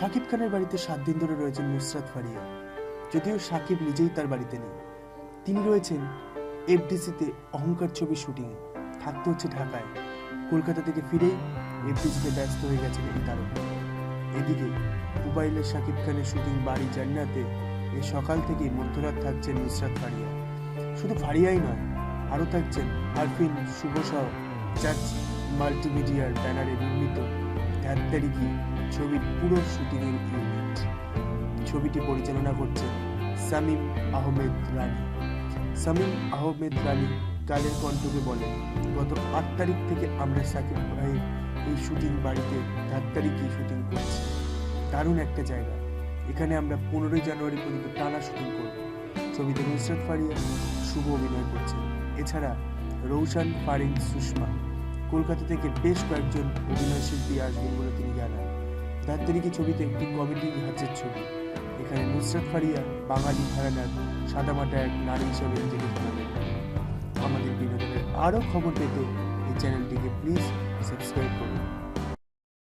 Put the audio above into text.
শাকিব খানের বাড়িতে সাত দিন ধরে রয়েছেন নুসরাত ফারিয়া। যদিও শাকিব নিজেই তার বাড়িতে নেই। তিনি রয়েছেন এফডিসিতে অহংকার ছবি শুটিং থাকতে হচ্ছে ঢাকায়। কলকাতা থেকে ফিরেই এফডিসিতে ব্যস্ত হয়ে গেছেন এই তারকা। এদিকে মোবাইলে শাকিব খানের শুটিং বাড়ি জান্নাতে এই সকাল থেকে মধ্যরাত থাকছেন নুসরাত ফারিয়া। শুধু ফারিয়াই নয়, আরও থাকছেন আরফিন শুভসহ চার্চ মাল্টিমিডিয়ার ব্যানারে নির্মিত ধ্যাত্তারিকি ছবির পুরো শুটিংয়ের ইউনিট। ছবিটি পরিচালনা করছেন সামিম আহমেদ রানী। সামিম আহমেদ রানী কালের কণ্ঠকে বলেন, গত আট তারিখ থেকে আমরা সাকিব ভাইয়ের এই শুটিং বাড়িতে ধাত্তারিকি শুটিং করছি। দারুণ একটা জায়গা। এখানে আমরা পনেরোই জানুয়ারি পর্যন্ত টানা শুটিং করব। ছবিতে নুসরাত ফারিয়া শুভ অভিনয় করছেন। এছাড়া রৌশান ফারিন সুষমা। কলকাতা থেকে বেশ কয়েকজন অভিনয় শিল্পী আসবেন বলে তিনি জানান। ধাত্তারিকি ছবিতে একটি কমেডি ধাঁচের ছবি। এখানে নুসরাত ফারিয়া, বাঙালি ঘরানার সাদামাটা এক নারী হিসেবে নিজেকে জানাবেন আমাদের বিনোদনের আরও খবর পেতে এই চ্যানেলটিকে প্লিজ সাবস্ক্রাইব করুন।